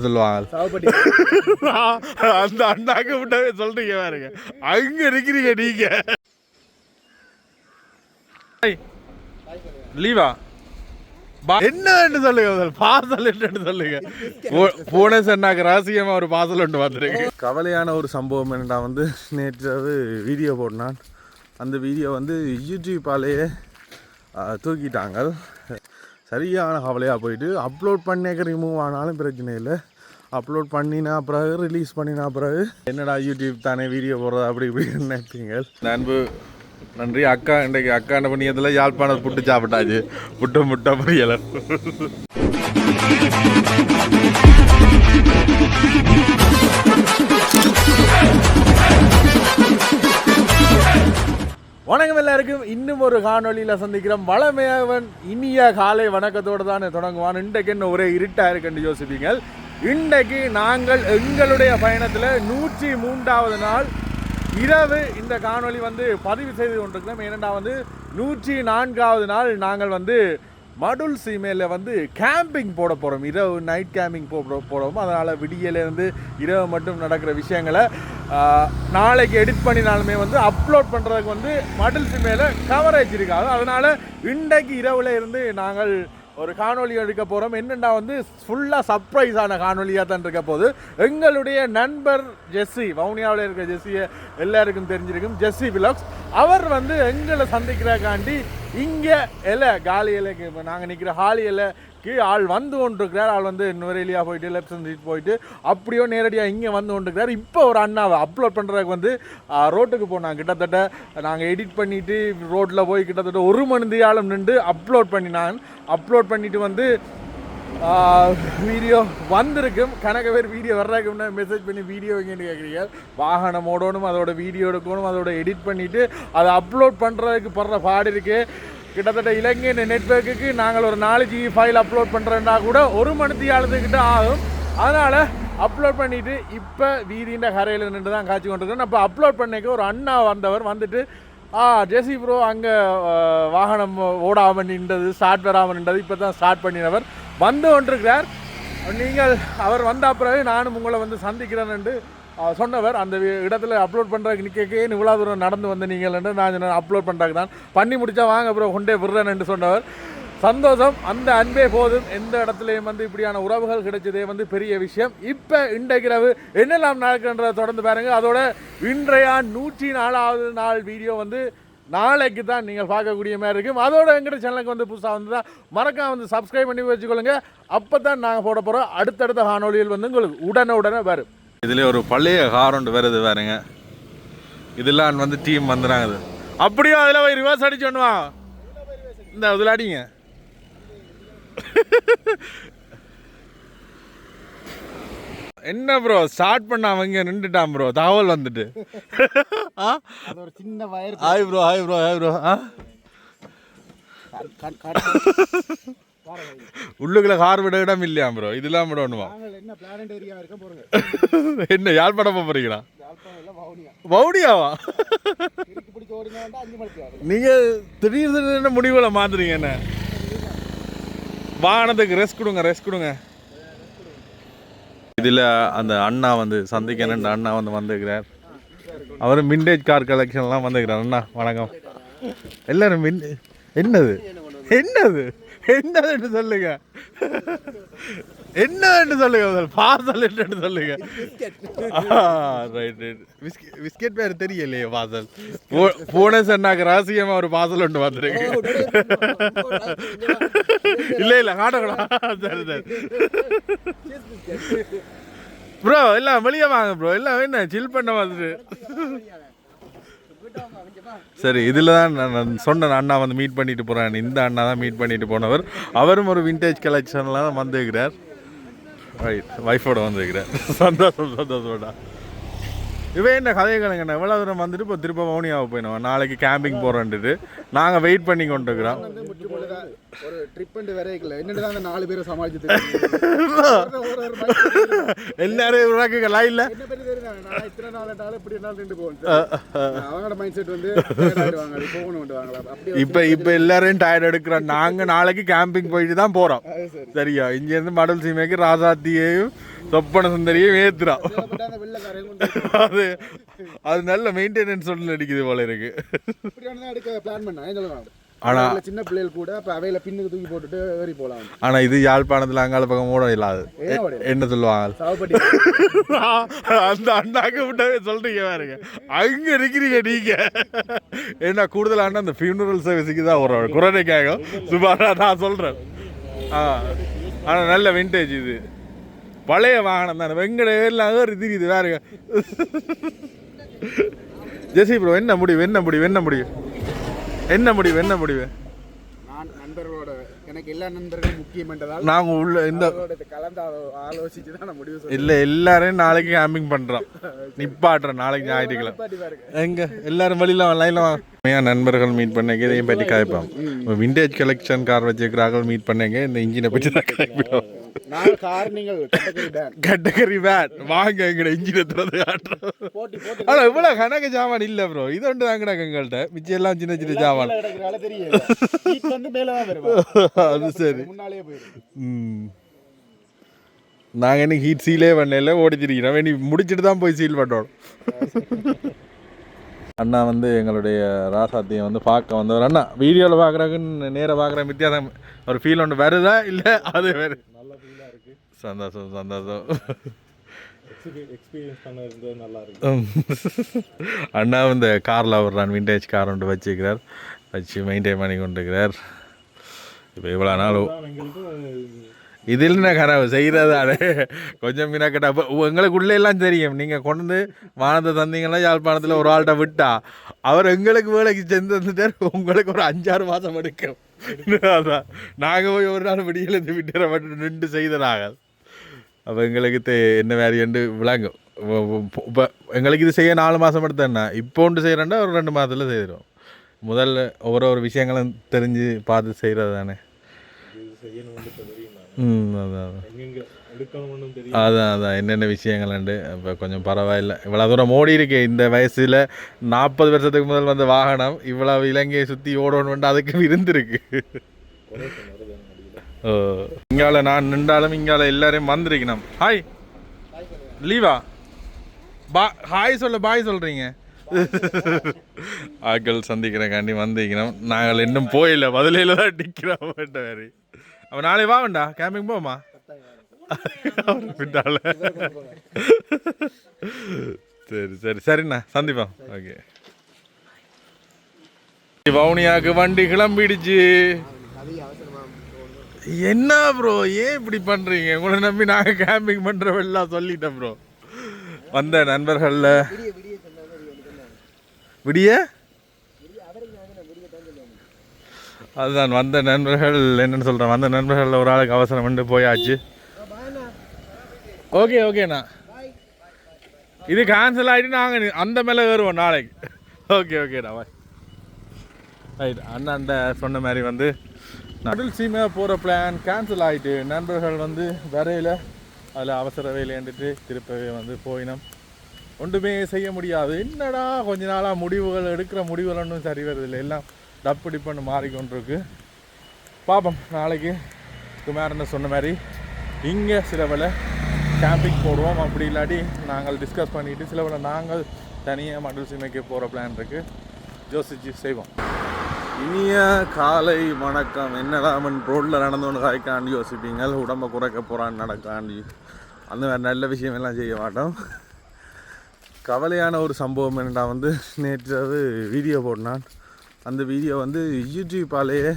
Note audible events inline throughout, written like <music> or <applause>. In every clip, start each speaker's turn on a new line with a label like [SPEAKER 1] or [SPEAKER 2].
[SPEAKER 1] சொல்லுவாங்க. <laughs> அந்த அண்ணாக்கு விட்டவே சொல்றீங்க பாருங்க. அங்க இருக்கிறீங்க நீங்க. லீவா? என்னன்னு சொல்லுங்க பார்சல் என்னன்னு சொல்லுங்க. போ- போன சொன்னாக்க ரகசியமா ஒரு பார்சல் ஒன்று வந்துருக்கு. கவலையான ஒரு சம்பவம் என்னடா வந்து நேற்று வீடியோ போட்டினான் அந்த வீடியோ வந்து யூடியூப்பாலேயே தூக்கிட்டாங்க. சரியான கவலையாக போயிட்டு அப்லோட் பண்ணேக்க ரிமூவ் ஆனாலும் பிரச்சனை இல்லை. அப்லோட் பண்ணினா பிறகு ரிலீஸ் பண்ணினா பிறகு என்னடா யூடியூப் தானே வீடியோ போடுறது அப்படி இப்படி நினைப்பீங்க. நண்பு நன்றி. அக்கா இன்றைக்கு அக்கா என்ன பண்ணியதில் யாழ்ப்பாணம் புட்டு சாப்பிட்டாச்சு. புட்டு முட்டை பொரியலை. வணக்கம் எல்லாருக்கும். இன்னும் ஒரு காணொலியில் சந்திக்கிறோம். வளமையவன் இனிய காலை வணக்கத்தோடு தான் தொடங்குவான். இன்றைக்கு என்ன ஒரே இருட்டாக இருக்குன்னு யோசிப்பீங்க இன்றைக்கு நாங்கள் எங்களுடைய பயணத்தில் நூற்றி மூன்றாவது நாள் இரவு இந்த காணொலி வந்து பதிவு செய்து கொண்டிருக்கிறோம். ஏனென்றால் வந்து நூற்றி நான்காவது நாள் நாங்கள் வந்து மடுல் சீமையில் வந்து கேம்பிங் போட போகிறோம் இரவு நைட் கேம்பிங் போட போகிறோம் அதனால் விடியலேருந்து இரவு மட்டும் நடக்கிற விஷயங்களை நாளைக்கு எடிட் பண்ணினாலுமே வந்து அப்லோட் பண்ணுறதுக்கு வந்து மடுல் சீமையில் கவரேஜ் இருக்காது. அதனால் இன்றைக்கு இரவுல இருந்து நாங்கள் ஒரு காணொலி எடுக்க போகிறோம் என்னென்னா வந்து ஃபுல்லாக சர்ப்ரைஸான காணொலியாக தான் இருக்க போது எங்களுடைய நண்பர் ஜெஸ்ஸி வவுனியாவில் இருக்க ஜெஸ்ஸியை எல்லாருக்கும் தெரிஞ்சிருக்கும். ஜெஸ்ஸி விலாக்ஸ் அவர் வந்து எங்களை சந்திக்கிறக்காண்டி இங்கே இலை காலி இலைக்கு இப்போ நாங்கள் நிற்கிற ஹாலி கீழே ஆள் வந்து கொண்டிருக்கிறார். ஆள் வந்து நுரையிலியா போயிட்டு லெஃப்ட் சைட் போயிட்டு அப்படியோ நேரடியாக இங்கே வந்து கொண்டிருக்கிறார். இப்போ ஒரு அண்ணாவை அப்லோட் பண்ணுறதுக்கு வந்து ரோட்டுக்கு போனாங்க. கிட்டத்தட்ட நாங்கள் எடிட் பண்ணிவிட்டு ரோட்டில் போய் கிட்டத்தட்ட ஒரு மணி நேரம் நின்று அப்லோட் பண்ணினான். அப்லோட் பண்ணிவிட்டு வந்து வீடியோ வந்திருக்கும் கணக்கு பேர் வீடியோ வர்றதுக்கு முன்னாடி மெசேஜ் பண்ணி வீடியோ எங்கேன்னு கேட்குறீங்க? வாகனம் ஓடணும் அதோட வீடியோ எடுக்கணும் அதோட எடிட் பண்ணிவிட்டு அதை அப்லோட் பண்ணுறதுக்கு படுற பாடு இருக்குது கிட்டத்தட்ட இலங்கை நெட்ஒர்க்குக்கு நாங்கள் ஒரு நாலு ஜிபி ஃபைல் அப்லோட் பண்ணுறேன்னா கூட ஒரு மணி ஆளுதுக்கிட்ட ஆகும். அதனால் அப்லோட் பண்ணிவிட்டு இப்போ வீதியின் கரையில் நின்று தான் காட்சி கொண்டிருக்கோம் அப்போ அப்லோட் பண்ணிக்க ஒரு அண்ணா வந்தவர் வந்துட்டு ஆ ஜெசி ப்ரோ அங்கே வாகனம் ஓடாமல் நின்றது ஸ்டார்ட் வராமல் நின்றது இப்போ தான் ஸ்டார்ட் பண்ணினவர் வந்து கொண்டிருக்கிறார். நீங்கள் அவர் வந்த அப்புறவே நானும் உங்களை வந்து சந்திக்கிறேன்னு சொன்னவர் அந்த வி- இடத்துல அப்லோட் பண்ணுறதுக்கு நிற்கக்கே இவ்வளோ தூரம் நடந்து வந்து நீங்கள் நான் அப்லோட் பண்ணுறதுக்கு தான் பண்ணி முடித்தா வாங்க ப்ரோ கொண்டே விடுறேன்னு சொன்னவர். சந்தோஷம் அந்த அன்பே போதும். எந்த இடத்துலையும் வந்து இப்படியான உறவுகள் கிடைச்சதே வந்து பெரிய விஷயம். இப்போ இன்றைக்கிறவு என்னெல்லாம் நடக்குன்றதை தொடர்ந்து பாருங்கள் அதோட இன்றையா நூற்றி நாலாவது நாள் வீடியோ வந்து நாளைக்கு தான் நீங்கள் பார்க்கக்கூடிய மாதிரி இருக்கும். அதோட எங்கிட்ட சேனலுக்கு வந்து புதுசாக வந்து தான் மறக்காம வந்து சப்ஸ்கிரைப் பண்ணி வச்சுக்கொள்ளுங்க. அப்போ தான் நாங்கள் போட போகிறோம் அடுத்தடுத்த காணொலியில் வந்து உங்களுக்கு உடனே உடனே வரும். இதில் ஒரு பழைய ஒன்று வருது பாருங்க. இதெல்லாம் வந்து டீம் வந்துடுறாங்க அப்படியும் அதில் போய் ரிவர்ஸ் அடிச்சு ஒன்றுவா இந்த இதில் அடிங்க. என்ன ப்ரோ ஸ்டார்ட் பண்ண அவங்க நின்றுட்டான் ப்ரோ தகவல் வந்துட்டு.
[SPEAKER 2] ஒரு சின்ன wire
[SPEAKER 1] hi bro hi bro hi bro ah <laughs> உள்ளுக்குள்ள கார் விட இடம் இல்லையா ப்ரோ இதெல்லாம் விட ஒண்ணுமா?
[SPEAKER 2] நாங்கள் என்ன <laughs>
[SPEAKER 1] யாழ்ப்பாணம் போறீங்களா?
[SPEAKER 2] யாழ்ப்பாணம் இல்லை வவுனியா.
[SPEAKER 1] மௌடியாவா
[SPEAKER 2] இருக்கு பிடிச்ச ஓடினா வேண்டாம் அஞ்சு மணிக்கு ஆகும்.
[SPEAKER 1] நீங்க திடீர்னு என்ன முடிவுல மாத்துறீங்க என்ன? வாகனத்துக்கு ரெஸ்ட் கொடுங்க ரெஸ்ட் கொடுங்க. இதில் அந்த அண்ணா வந்து சந்திக்கணுன்ற அண்ணா வந்து வந்துக்கிறார் அவர் விண்டேஜ் கார் கலெக்ஷன்லாம் வந்துக்கிறார் அண்ணா வணக்கம். எல்லாரும் வின் என்னது? என்னது என்னதுன்னு சொல்லுங்க. என்னன்னு சொல்லுங்க முதல்ல. பார்சல் என்னன்னு சொல்லுங்க. ரைட் ரைட் பிஸ்கெட் பிஸ்கெட் பேர் தெரியலையே பார்சல். போன சொன்னாக்க ரகசியமா ஒரு பார்சல் ஒன்று வந்துருக்கு. இல்ல இல்ல காட்டக்கூடா சரி சரி. ப்ரோ எல்லாம் வெளியே வாங்க ப்ரோ எல்லாம் என்ன சில் பண்ண வந்துட்டு சரி இதில் தான் நான் சொன்னேன் சொன்ன அண்ணா வந்து மீட் பண்ணிட்டு போகிறேன் இந்த அண்ணா தான் மீட் பண்ணிட்டு போனவர். அவரும் ஒரு விண்டேஜ் கலெக்ஷன்லாம் தான் வந்துருக்கிறார் ரைட் ஒய்ஃபோட வந்துருக்கிறார் சந்தோஷம் சந்தோஷம்டா இவன் என்ன கதையை கலங்கண்ணா எவ்வளோ தூரம் வந்துட்டு இப்போ திரும்ப மௌனியாவை போயிடுவோம் நாளைக்கு கேம்பிங் போகிறேன்ட்டு நாங்கள் வெயிட் பண்ணி கொண்டு இருக்கிறோம்
[SPEAKER 2] ஒரு ட்ரிப் வரைக்கல. அந்த நாலு பேரை சமாளிச்சு
[SPEAKER 1] எல்லாரும் உனக்கு லைனில்
[SPEAKER 2] இத்தனை நாள் நாள் இப்படி நாள் நின்று போகணும் அவங்களோட மைண்ட் செட் வந்து tired ஆயிடுவாங்க. அது போகணும் வாங்கலாம் அப்படியே
[SPEAKER 1] இப்போ இப்போ எல்லாரும் டயர்ட் எடுக்கிறோம். நாங்கள் நாளைக்கு கேம்பிங் போயிட்டு தான் போகிறோம் சரியா? இங்கேருந்து மடல் சீமைக்கு ராசாத்தியையும் சொப்பன சுந்தரியும்
[SPEAKER 2] கொண்டு
[SPEAKER 1] அது அது நல்ல மெயின்டெனன்ஸ் ஒன்று அடிக்குது போல இருக்கு.
[SPEAKER 2] இப்படியான தான் எடுக்க பிளான் பண்ணேன் ஏன் சொல்லுவாங்க
[SPEAKER 1] ஆனா-
[SPEAKER 2] ஆனா சின்ன பிள்ளைகள் கூட அப்ப அவையில பின்னுக்கு தூக்கி போட்டுட்டு ஏறி போலாம்.
[SPEAKER 1] ஆனால் இது யாழ்ப்பாணத்தில் அங்கால பக்கம் கூட இல்லாது. என்ன சொல்லுவாங்க? அந்த அண்ணாக்கு விட்டவே சொல்றீங்க பாருங்க. அங்க இருக்கிறீங்க நீங்க. ஏன்னா கூடுதலான அந்த ஃபியூனரல் சர்வீஸுக்கு தான் ஒரு குரனை கேட்கும் சுமாரா நான் சொல்றேன். ஆ ஆனா நல்ல விண்டேஜ் இது. பழைய வாகனம் தானே. வெங்கட எல்லாம் ஏறி தெரியுது வேறுங்க ஜெசி ப்ரோ என்ன முடிவு என்ன முடிவு என்ன முடிவு? என்ன முடிவு என்ன முடிவு?
[SPEAKER 2] நான் நண்பர்களோட எனக்கு எல்லா நண்பர்களும் முக்கியம் என்றதால்
[SPEAKER 1] நாங்க உள்ள இந்த
[SPEAKER 2] கலந்து ஆலோ- ஆலோசிச்சு தான் நான் முடிவு
[SPEAKER 1] இல்ல எல்லாரையும் நாளைக்கு கேம்பிங் பண்றோம். நிப்பாட்டுறோம் நாளைக்கு ஞாயிற்றுக்கிழமை. எங்க? எல்லாரும் வெளியில லைன்ல வாங்க. நண்பர்கள் மீட் பண்ணங்க இதையும் பற்றி காய்ப்போம். விண்டேஜ் கலெக்ஷன் கார் வச்சிருக்கிறார்கள் மீட் பண்ணங்க இந்த இன்ஜினை பற்றி தான் காய்ப்போம்.
[SPEAKER 2] நான் கார் நீங்கள்
[SPEAKER 1] வாங்க எங்கட இன்ஜினை காட்டுறோம். ஆனா இவ்வளவு கணக்கு சாமான் இல்ல ப்ரோ இது ஒன்று தான் கிடக்கு எங்கள்கிட்ட மிச்சம் எல்லாம் சின்ன சின்ன சாமான். <laughs> அது சரி. நாங்கள் ஹீட் சீலே பண்ணல ஓடிச்சிருக்கிறோம் இனி முடிச்சுட்டு தான் போய் சீல் பண்ணோம் <laughs> அண்ணா வந்து எங்களுடைய ராசாத்தியை வந்து பார்க்க வந்தவர். அண்ணா வீடியோவில் பார்க்குறாங்கன்னு நேராக பார்க்குற வித்தியாசம் ஒரு ஃபீல் ஒன்று வருதா இல்லை அது வேறு? சந்தோஷம் சந்தோஷம். அண்ணா இந்த காரில் வர்றான் விண்டேஜ் கார் ஒன்று வச்சுக்கிறார் வச்சு மெயின்டைன் பண்ணி கொண்டிருக்கிறார். இப்போ இவ்வளோ நாள் இதில் என்ன கனவு செய்கிறதானே கொஞ்சம் மினக்கட்டா. எங்களுக்குள்ளே எல்லாம் தெரியும். நீங்கள் கொண்டு வந்து வானத்தை தந்தீங்கன்னா யாழ்ப்பாணத்தில் ஒரு ஆள்கிட்ட விட்டா அவர் எங்களுக்கு வேலைக்கு சென்று வந்துட்டார் உங்களுக்கு ஒரு அஞ்சாறு மாதம் எடுக்கும். அதான். நாங்கள் போய் ஒரு நாள் விடியலேருந்து விட்டுற மட்டும். நின்று செய்த நாங்கள். அப்போ எங்களுக்கு தெ என்ன வேரியண்டு விளங்கும். இப்போ எங்களுக்கு இது செய்ய நாலு மாதம் எடுத்தேன்னா இப்போ ஒன்று செய்கிறேன்னா ஒரு ரெண்டு மாதத்தில் செய்திடும் முதல்ல ஒவ்வொரு ஒரு விஷயங்களும் தெரிஞ்சு பார்த்து செய்கிறது தானே. ம் அதான் அதான். அதான் என்னென்ன என்னென்ன விஷயங்கள்ண்டு இப்போ கொஞ்சம் பரவாயில்ல. இவ்வளோ தூரம் ஓடி இருக்கே இந்த வயசில் நாற்பது வருஷத்துக்கு முதல் வந்த வாகனம் இவ்வளவு இலங்கையை சுற்றி ஓடணும்னு அதுக்கு இருந்திருக்கு இங்கால நான் நின்றாலும் இங்கால எல்லாரையும் வந்திருக்கணும். ஹாய் லீவா? பா ஹாய் சொல்ல பாய் சொல்கிறீங்க <laughs> ஆட்கள் சந்திக்கிறக்காண்டி வந்திருக்கணும். நாங்கள் இன்னும் போயில பதிலையில் தான் நிற்கிறோம் வேறு. அப்போ நாளை வா வேண்டா கேம்பிங் போமா பின்னால சரி சரி சரிண்ணா சந்திப்போம். ஓகே வவுனியாவுக்கு வண்டி கிளம்பிடுச்சு. என்ன ப்ரோ ஏன் இப்படி பண்றீங்க? உங்களை நம்பி நாங்க கேம்பிங் பண்றவெல்லாம் சொல்லிட்டேன் ப்ரோ வந்த நண்பர்கள்ல. விடிய? அதுதான் வந்த நண்பர்கள் என்னன்னு சொல்றேன். வந்த நண்பர்கள் ஒரு ஆளுக்கு அவசரம் வந்து போயாச்சு. ஓகே ஓகேண்ணா இது கேன்சல் ஆகிட்டு நாங்கள் அந்த மேலே வருவோம் நாளைக்கு. ஓகே ஓகேண்ணா பாய் ரைட் அண்ணாண்ட சொன்ன மாதிரி வந்து நடுல் சீமையாக போகிற பிளான் கேன்சல் ஆகிட்டு நண்பர்கள் வந்து வரையில் அதில் அவசர வேலையாண்டுட்டு திருப்பவே வந்து போயினோம். ஒன்றுமே செய்ய முடியாது. என்னடா கொஞ்ச நாளாக முடிவுகள் எடுக்கிற முடிவுகள் ஒன்றும் சரி வருதில்லை. எல்லாம் டப்பு டிப்பன்னு மாறிக்கொண்டிருக்கு. பார்ப்போம் நாளைக்கு குமாரன்னு சொன்ன மாதிரி இங்கே சில வேலை கேம்பிங் போடுவோம். அப்படி இல்லாட்டி நாங்கள் டிஸ்கஸ் பண்ணிவிட்டு சில வேலை நாங்கள் தனியாக மண்டல் சீமைக்கு போகிற பிளான் இருக்குது யோசிச்சு செய்வோம். இனிய காலை வணக்கம். என்னடாமன் ரோட்டில் நடந்தவனு காய்க்காண்டி யோசிப்பீங்க? உடம்பை குறைக்க போகிறான்னு நடக்காண்டி. அந்த மாதிரி நல்ல விஷயம் எல்லாம் செய்ய மாட்டோம். கவலையான ஒரு சம்பவம் என்னடா வந்து நேற்று வீடியோ போட்டினான் அந்த வீடியோ வந்து யூடியூப்பாலேயே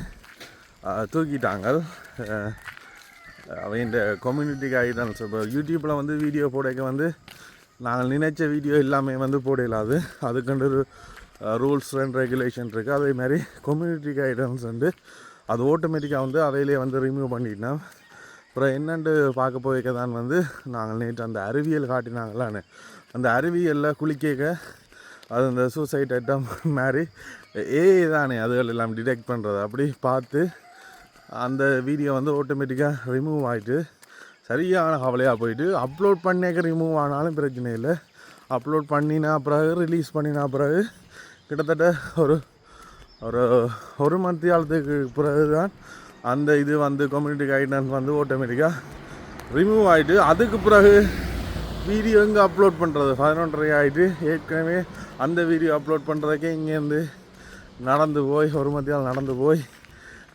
[SPEAKER 1] தூக்கிட்டாங்க. அஹ், அவன் கம்யூனிட்டி கைடன்ஸ் இப்போ யூடியூப்பில் வந்து வீடியோ போடக்க வந்து நாங்கள் நினைச்ச வீடியோ எல்லாமே வந்து போடலாது. அதுக்குண்டு ஒரு ரூல்ஸ் அண்ட் ரெகுலேஷன் இருக்குது அதே மாதிரி கம்யூனிட்டி கைடன்ஸ் வந்து அது ஆட்டோமேட்டிக்காக வந்து அவையிலே வந்து ரிமூவ் பண்ணிட்டோம் அப்புறம் என்னென்னு பார்க்க போய்க்க தான் வந்து நாங்கள் நேற்று அந்த அறிவியல் காட்டினாங்களான்னு. அந்த அறிவியலில் குளிக்க அது அந்த சூசைட் ஐட்டம் மாதிரி ஏ தானே அதுகள் எல்லாம் டிடெக்ட் பண்ணுறது அப்படி பார்த்து அந்த வீடியோ வந்து ஆட்டோமேட்டிக்காக ரிமூவ் ஆகிட்டு சரியான கவலையாக போயிட்டு அப்லோட் பண்ணிக்க ரிமூவ் ஆனாலும் பிரச்சனை இல்லை. அப்லோட் பண்ணினா பிறகு ரிலீஸ் பண்ணினா பிறகு கிட்டத்தட்ட ஒரு ஒரு ஒரு மந்த் காலத்துக்கு பிறகு தான் அந்த இது வந்து கம்யூனிட்டி கைட்லைன்ஸ் வந்து ஆட்டோமேட்டிக்காக ரிமூவ் ஆகிட்டு அதுக்கு பிறகு வீடியோ எங்கே அப்லோட் பண்ணுறது பதினொன்றரை ஆகிட்டு ஏற்கனவே அந்த வீடியோ அப்லோட் பண்ணுறதுக்கே இங்கேருந்து நடந்து போய் ஒரு மத்தியால் நடந்து போய்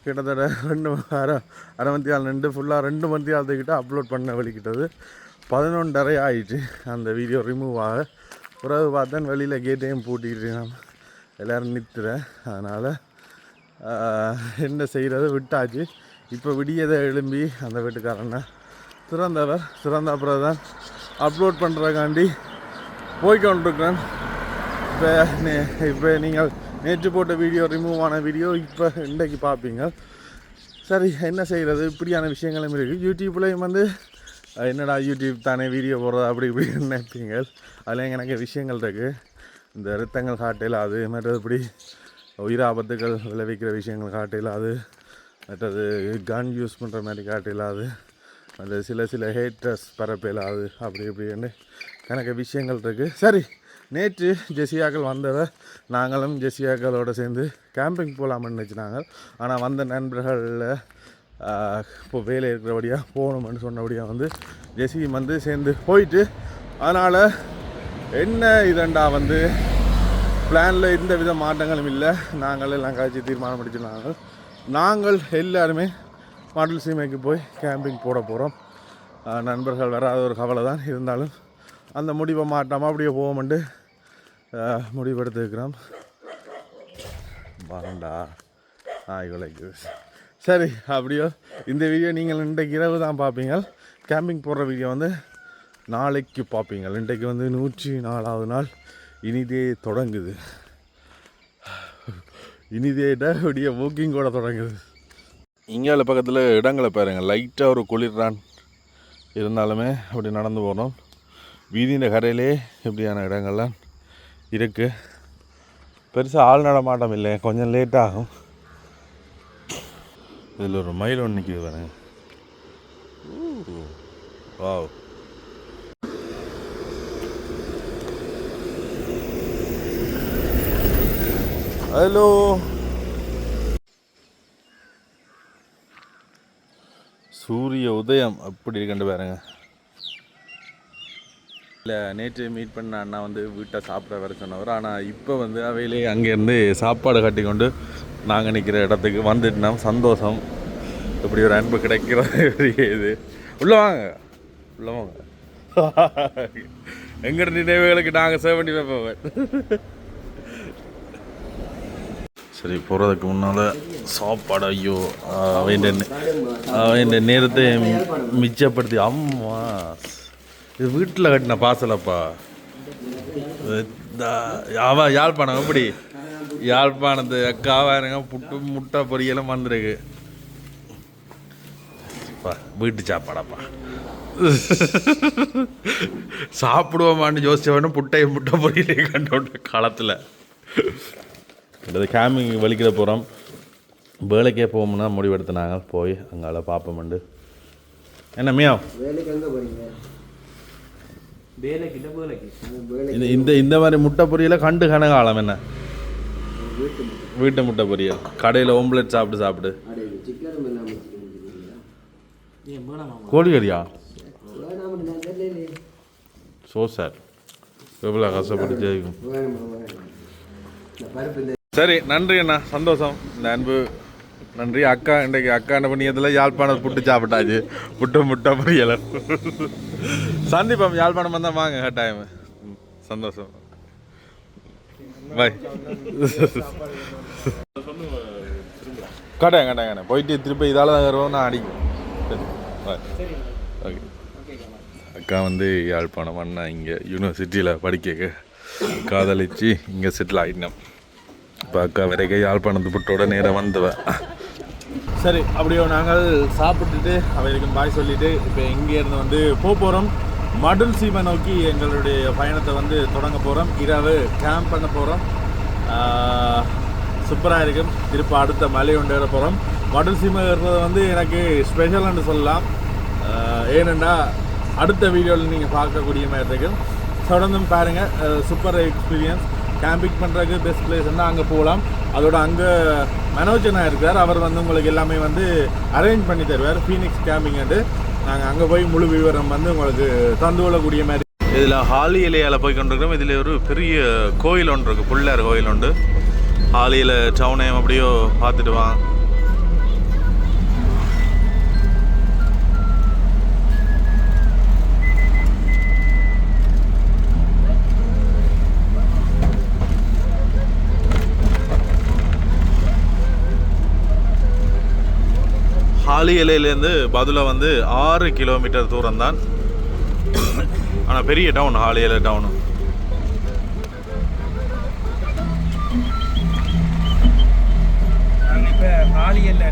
[SPEAKER 1] கிட்டத்தட்ட ரெண்டு அரை அரை மத்தியால் நின்று ஃபுல்லாக ரெண்டு மத்தியாலத்துக்கிட்ட அப்லோட் பண்ண வலிக்கிட்டது பதினொன்றரை ஆகிட்டு அந்த வீடியோ ரிமூவ் ஆக பிறகு பார்த்தேன் வெளியில் கேட்டையும் பூட்டிக்கிட்டு நான் எல்லோரும் நிறுத்துறேன் அதனால் என்ன செய்கிறது விட்டாச்சு. இப்போ விடியதை எழும்பி அந்த வீட்டுக்காரனை திறந்தவர் திறந்த அப்புறம் தான் அப்லோட் பண்ணுறக்காண்டி போய்கொண்டிருக்கிறேன் இப்போ நே இப்போ நீங்கள் நேற்று போட்ட வீடியோ ரிமூவ் ஆன வீடியோ இப்போ இன்றைக்கு பார்ப்பீங்க சரி என்ன செய்கிறது இப்படியான விஷயங்களும் இருக்குது யூடியூப்லேயும் வந்து என்னடா யூடியூப் தானே வீடியோ போடுறது? அப்படி இப்படி நினைப்பீங்க. அதில் எனக்கு விஷயங்கள் இருக்குது இந்த ரத்தங்கள் காட்டையில் அது மற்றது இப்படி உயிராபத்துகள் விளைவிக்கிற விஷயங்கள் காட்டையில் அது மற்றது கன் யூஸ் பண்ணுற மாதிரி காட்டையில் அது அந்த சில சில ஹேட்டர்ஸ் பரப்பையிலாது அப்படி இப்படின்னு கணக்கு விஷயங்கள் இருக்குது சரி நேற்று ஜெசியாக்கள் வந்ததை நாங்களும் ஜெசியாக்களோட சேர்ந்து கேம்பிங் போகலாம்னு நினச்சினாங்க ஆனால் வந்த நண்பர்களில் இப்போ வேலை இருக்கிறபடியாக போகணும்னு சொன்னபடியாக வந்து ஜெசி வந்து சேர்ந்து போயிட்டு அதனால் என்ன இதண்டா வந்து? பிளானில் எந்த வித மாற்றங்களும் இல்லை. நாங்கள் எல்லாம் கழிச்சு தீர்மானம் படிச்சிருந்தாங்க நாங்கள் எல்லாருமே மாடல் சீமைக்கு போய் கேம்பிங் போட போகிறோம் நண்பர்கள் வராத ஒரு கவலை தான் இருந்தாலும் அந்த முடிவை மாட்டாமல் அப்படியே போவோம்ட்டு ஆஹ், முடிவெடுத்துருக்கிறோம் வரண்டா நாய்களுக்கு சரி அப்படியோ இந்த வீடியோ நீங்கள் இன்றைக்கு இரவு தான் பார்ப்பீங்க. கேம்பிங் போடுற வீடியோ வந்து நாளைக்கு பார்ப்பீங்க இன்றைக்கு வந்து நூற்றி நாலாவது நாள். இனிதே தொடங்குது. இனிதேட்ட அப்படியே மூக்கிங் கூட தொடங்குது. இங்கால பக்கத்தில் இடங்களை பாருங்க. லைட்டாக ஒரு குளிர்றான் இருந்தாலுமே அப்படி நடந்து போகிறோம் வீதியின் கரையிலே இப்படியான இடங்கள்லாம் இருக்குது பெருசாக ஆள் நடமாட்டம் இல்லை. கொஞ்சம் லேட் ஆகும். இதில் ஒரு மயில் ஒன்று நிற்கிது பாருங்க. வாவ் ஹலோ சூரிய உதயம் அப்படி இருக்கண்டு பாருங்க. இல்லை நேற்று மீட் பண்ண அண்ணா வந்து வீட்டை சாப்பிட வர சொன்னவர். ஆனால் இப்போ வந்து அவையிலே அங்கேருந்து சாப்பாடு கட்டி கொண்டு நாங்கள் நிற்கிற இடத்துக்கு வந்துட்டோம் சந்தோஷம். இப்படி ஒரு அன்பு கிடைக்கிறது பெரிய இது. உள்ள வாங்க. உள்ள வாங்க. <laughs> எங்கட நினைவுகளுக்கு நாங்கள் சேவ் பண்ணி வைப்போம். சரி போகிறதுக்கு முன்னால் சாப்பாடு ஐயோ அவன் நேரத்தை மிச்சப்படுத்தி அம்மா இது வீட்டில் கட்டின பாசலப்பா அவ யாழ்ப்பாணம் எப்படி? யாழ்ப்பாணத்து அக்காவாருங்க புட்டு முட்டை பொரியெல்லாம் வந்துருக்கு. வீட்டு சாப்பாடாப்பா. சாப்பிடுவோமான்னு யோசிச்சவனும் புட்டையும் முட்டை பொரியலையும் கண்டோட்ட காலத்தில். இது கேமிங் வலிக்கிற போகிறோம் வேலைக்கே போகணும்னா முடிவெடுத்தினாங்க. போய் அங்கால பார்ப்போம்ண்டு என்ன மியா? இந்த இந்த இந்த மாதிரி முட்டை பொரியலை கண்டு கனகாலம் என்ன?
[SPEAKER 3] வீட்டு
[SPEAKER 1] முட்டை. பொரியல் கடையில் ஓம்லெட் சாப்பிட்டு
[SPEAKER 3] முடிக்கிறீங்களா
[SPEAKER 1] கோழி கறியா ஸோ சார் எவ்வளோ கஷ்டப்பட்டு ஜெயிக்கும். சரி நன்றி அண்ணா. சந்தோஷம். இந்த அன்பு. நன்றி. அக்கா இன்றைக்கு அக்கா என்ன பண்ணியதில்? யாழ்ப்பாணம் புட்டு சாப்பிட்டாச்சு. புட்டு முட்டை பொரியலை. சந்திப்போம். யாழ்ப்பாணம் வந்தால் வாங்க கட்டாயம் சந்தோஷம். பாய் கட்டாயம் கட்டாயம் கட்டாயம். போயிட்டு திருப்பி இதால் தான் வருவோம். நான் அடிக்கும். சரி. பாய் ஓகே அக்கா வந்து யாழ்ப்பாணம் அண்ணா இங்கே யூனிவர்சிட்டியில் படிக்க காதலிச்சு இங்கே செட்டில் ஆகிட்டோம் இப்போ அக்கா வரைக்கும் யாழ்ப்பாணத்து புட்டோட நேரம் வந்துவேன் சரி அப்படியோ நாங்கள் சாப்பிட்டுட்டு அவருக்கும் பாய் சொல்லிட்டு இப்போ இங்கேருந்து வந்து போக போகிறோம் மடுல் சீமை நோக்கி எங்களுடைய பயணத்தை வந்து தொடங்க போகிறோம் இரவு கேம்ப் பண்ண போகிறோம் சூப்பராக இருக்கும். திருப்ப அடுத்த மலை ஒன்று ஏற போகிறோம் மடுல் சீமை ஏறுறது வந்து எனக்கு ஸ்பெஷல்னு சொல்லலாம். ஆஹ் ஏனென்னா அடுத்த வீடியோவில் நீங்கள் பார்க்கக்கூடிய மாதிரி இருக்கும். தொடர்ந்தும் பாருங்கள் சூப்பர் எக்ஸ்பீரியன்ஸ் கேம்பிங் பண்ணுறதுக்கு பெஸ்ட் பிளேஸ்னால் அங்கே போகலாம் அதோட அங்கே மனோஜனா இருக்கார். அவர் வந்து உங்களுக்கு எல்லாமே வந்து அரேஞ்ச் பண்ணி தருவார். ஃபீனிக்ஸ் கேம்பிங் வந்து. நாங்கள் அங்கே போய் முழு விவரம் வந்து உங்களுக்கு தந்து கொள்ளக்கூடிய மாதிரி. இதில் ஹாலி இலையால் போய் கொண்டிருக்கிறோம். இதில் ஒரு பெரிய கோயில் ஒன்று இருக்குது பிள்ளையார் கோயில் உண்டு. ஹாலியில் டவுனையும் அப்படியோ பார்த்துட்டு வாங்க ஹாலி இலையிலேருந்து வந்து ஆறு கிலோமீட்டர் தூரம் தான் ஆனால் பெரிய டவுன் ஹாலி டவுனு.
[SPEAKER 4] நாங்கள் இப்போ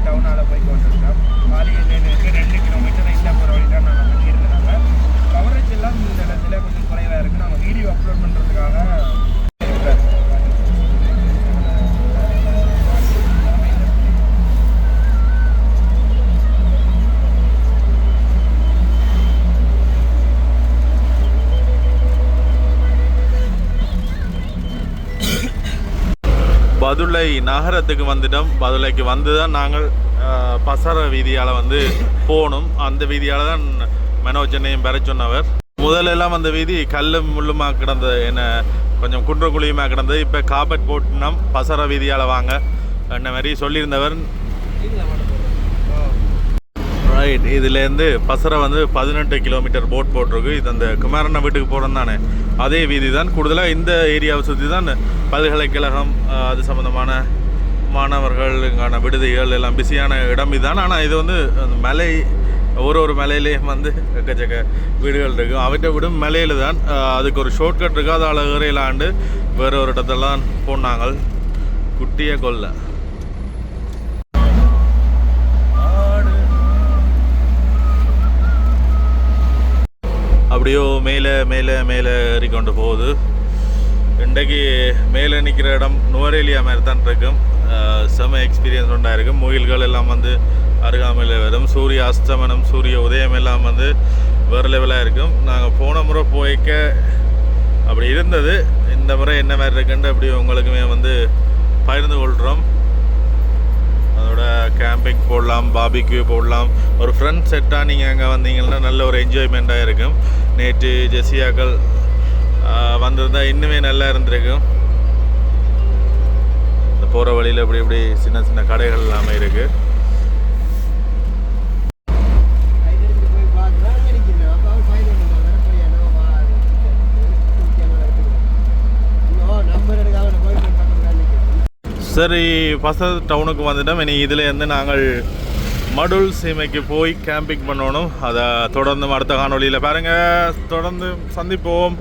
[SPEAKER 4] டவுனால் போய் கொண்டிருக்கோம் பாலியல்லேருந்து ரெண்டு கிலோமீட்டர் இந்த போகிற வழி தான் நாங்கள் பண்ணியிருந்தாங்க கவரேஜ் எல்லாம் இந்த இடத்துல கொஞ்சம் குறைவாக இருக்குது நாங்கள் வீடியோ அப்லோட் பண்ணுறதுக்காக
[SPEAKER 1] பதுளை நகரத்துக்கு வந்துட்டோம். பதுளைக்கு வந்து தான் நாங்கள் பசர வீதியால் வந்து போகணும் அந்த வீதியால் தான் மனோஜனையும் பெற சொன்னவர். முதலெல்லாம் அந்த வீதி கல்லும் முள்ளுமாக கிடந்தது என்ன கொஞ்சம் குன்ற குழியுமாக கிடந்தது. இப்போ காப்பட் போட்டுனோம். பசர வீதியால் வாங்க. அந்த மாதிரி சொல்லியிருந்தவர். ரைட் இதுலேருந்து பசரை வந்து பதினெட்டு கிலோமீட்டர் போட் போட்டிருக்கு. இது அந்த குமாரண்ண வீட்டுக்கு போகிறோம் தானே அதே வீதி தான் கூடுதலாக இந்த ஏரியாவை சுற்றி தான் பல்கலைக்கழகம் அது சம்மந்தமான மாணவர்களுக்கான விடுதிகள் எல்லாம் பிஸியான இடம் இதுதான். ஆனால் இது வந்து அந்த மலை ஒரு ஒரு மலையிலேயும் வந்து எக்கச்சக்க வீடுகள் இருக்குது அவற்றை விடும் மலையில் தான் அதுக்கு ஒரு ஷார்ட்கட் இருக்குது அதால் ஏறையிலாண்டு வேறு ஒரு இடத்தெல்லாம் போனாங்க. குட்டிய கொல்லை. அப்படியோ மேலே மேலே மேலே ஏறிக்கொண்டு போகுது. இன்றைக்கு மேலே நிற்கிற இடம் நுவரேலியா மாதிரி தான் இருக்கும் செம எக்ஸ்பீரியன்ஸ் உண்டாக இருக்கும் முயல்கள் எல்லாம் வந்து அருகாமையில் வரும். சூரிய அஸ்தமனம் சூரிய உதயம் எல்லாம் வந்து வேறு லெவலாக இருக்கும் நாங்கள் போன முறை போய்க்க அப்படி இருந்தது. இந்த முறை என்ன மாதிரி இருக்குன்ட்டு அப்படி உங்களுக்குமே வந்து பகிர்ந்து கொள்கிறோம் அதோட கேம்பிங் போடலாம் பாபிக்யூ போடலாம். ஒரு ஃப்ரெண்ட் செட்டாக நீங்கள் அங்கே வந்தீங்கன்னா நல்ல ஒரு என்ஜாய்மெண்ட்டாக இருக்கும். நேற்று ஜெசியாக்கள் வந்திருந்தால் இன்னுமே நல்லா இருந்திருக்கும். இந்த போகிற வழியில் இப்படி இப்படி சின்ன சின்ன கடைகள் எல்லாமே இருக்குது சரி பச டவுனுக்கு வந்துட்டோம். இனி இதுலேருந்து நாங்கள் மடுல் சீமைக்கு போய் கேம்பிங் பண்ணணும். அதை தொடர்ந்து அடுத்த காணொலியில் பாருங்கள் தொடர்ந்து சந்திப்போம்.